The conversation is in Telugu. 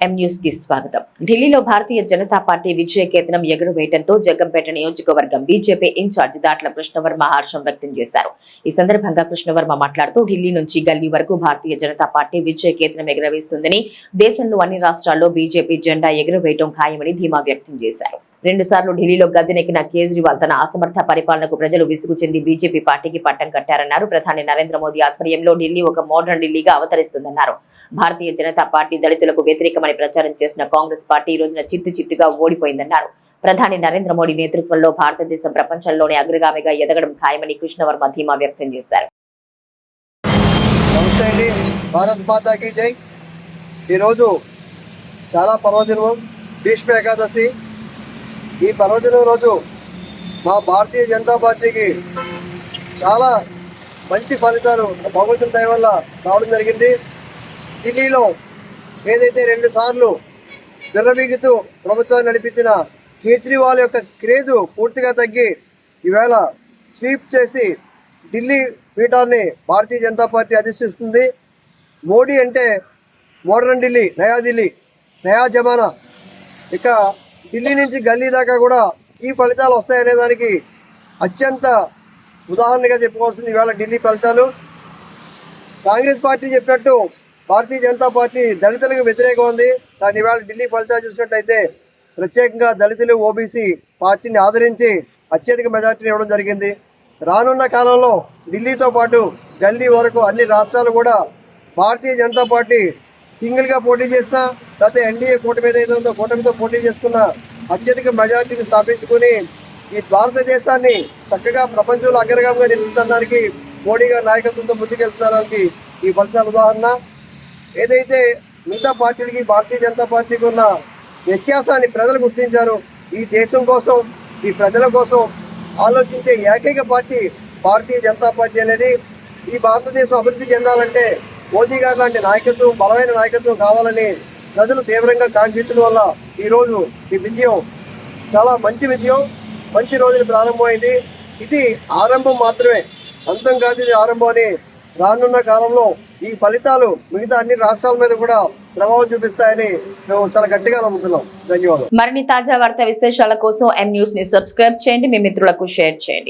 ఎం న్యూస్కి స్వాగతం. ఢిల్లీలో భారతీయ జనతా పార్టీ విజయ కేతనం ఎగురవేయడంతో జగ్గంపేట నియోజకవర్గం బీజేపీ ఇన్ఛార్జ్ దాట్ల కృష్ణవర్మ హర్షం వ్యక్తం చేశారు. ఈ సందర్భంగా కృష్ణవర్మ మాట్లాడుతూ ఢిల్లీ నుంచి గల్లీ వరకు భారతీయ జనతా పార్టీ విజయ కేతనం ఎగురవేస్తుందని దేశంలో అన్ని రాష్ట్రాల్లో బీజేపీ జెండా ఎగురవేయడం ఖాయమని ధీమా వ్యక్తం చేశారు. రెండు సార్లు ఢిల్లీలో గద్దెనెక్కిన కేజ్రీవాల్ తన అసమర్థ పరిపాలనకు ప్రజలు విసుగు చెంది బీజేపీ పార్టీకి పట్టం కట్టారన్నారు. ప్రధాని నరేంద్ర మోదీ ఆధ్వర్యంలో ఢిల్లీ ఒక మోడర్న్ ఢిల్లీగా అవతరిస్తుందన్నారు. భారతీయ జనతా పార్టీ దళితులకు వ్యతిరేకమని ప్రచారం చేసిన కాంగ్రెస్ పార్టీ ఈ రోజున చిత్తు చిత్తుగా ఓడిపోయిందన్నారు. ప్రధాని నరేంద్ర మోడీ నేతృత్వంలో భారతదేశం ప్రపంచంలోనే అగ్రగామిగా ఎదగడం ఖాయమని కృష్ణవర్మ ధీమా వ్యక్తం చేశారు. భారత్ మాతాకి జై. ఈరోజు చాలా పర్వదినం భీష్మ ఏకాదశి. ఈ పర్వదినం రోజు మా భారతీయ జనతా పార్టీకి చాలా మంచి ఫలితాలు భగవంతుని దయ వల్ల రావడం జరిగింది. ఢిల్లీలో ఏదైతే రెండు సార్లు విర్రవీగుతూ ప్రభుత్వాన్ని నడిపించిన కేజ్రీవాల్ యొక్క క్రేజు పూర్తిగా తగ్గి ఈవేళ స్వీప్ చేసి ఢిల్లీ పీఠాన్ని భారతీయ జనతా పార్టీ అధిష్టిస్తుంది. మోడీ అంటే మోడర్న్ ఢిల్లీ నయా ఢిల్లీ నయా జమానా. ఇక ఢిల్లీ నుంచి గల్లీ దాకా కూడా ఈ ఫలితాలు వస్తాయనే దానికి అత్యంత ఉదాహరణగా చెప్పుకోవాల్సింది ఇవాళ ఢిల్లీ ఫలితాలు. కాంగ్రెస్ పార్టీ చెప్పినట్టు భారతీయ జనతా పార్టీ దళితులకు వ్యతిరేకం ఉంది. కానీ ఇవాళ ఢిల్లీ ఫలితాలు చూసినట్టయితే ప్రత్యేకంగా దళితులు ఓబీసీ పార్టీని ఆదరించి అత్యధిక మెజార్టీని ఇవ్వడం జరిగింది. రానున్న కాలంలో ఢిల్లీతో పాటు గల్లీ వరకు అన్ని రాష్ట్రాలు కూడా భారతీయ జనతా పార్టీ సింగిల్గా పోటీ చేసినా లేకపోతే ఎన్డీఏ కూటమి ఏదైతే ఉందో కూటమితో పోటీ చేసుకున్న అత్యధిక మెజార్టీని స్థాపించుకుని ఈ భారతదేశాన్ని చక్కగా ప్రపంచంలో అగ్రగామిగా నిలుపుతున్నదానికి మోడీ గారి నాయకత్వంతో ముందుకెళ్తున్నదానికి ఈ ఫలితాల ఉదాహరణ. ఏదైతే మిగతా పార్టీలకి భారతీయ జనతా పార్టీకి ఉన్న వ్యత్యాసాన్ని ప్రజలు గుర్తించారు ఈ దేశం కోసం ఈ ప్రజల కోసం ఆలోచించే ఏకైక పార్టీ భారతీయ జనతా పార్టీ అనేది. ఈ భారతదేశం అభివృద్ధి చెందాలంటే మోదీ గారు లాంటి నాయకత్వం బలమైన నాయకత్వం కావాలని ప్రజలు తీవ్రంగా కాంక్షించడం వల్ల ఈరోజు ఈ విజయం చాలా మంచి విజయం మంచి రోజున ప్రారంభమైంది. ఇది ఆరంభం మాత్రమే. అంతం కాదు ఇది ఆరంభం అని రానున్న కాలంలో ఈ ఫలితాలు మిగతా అన్ని రాష్ట్రాల మీద కూడా ప్రభావం చూపిస్తాయని మేము చాలా గట్టిగా నమ్ముతున్నాం. ధన్యవాదాలు. మరిన్ని తాజా వార్తా విశేషాల కోసం ఎం న్యూస్ని సబ్స్క్రైబ్ చేయండి. మీ మిత్రులకు షేర్ చేయండి.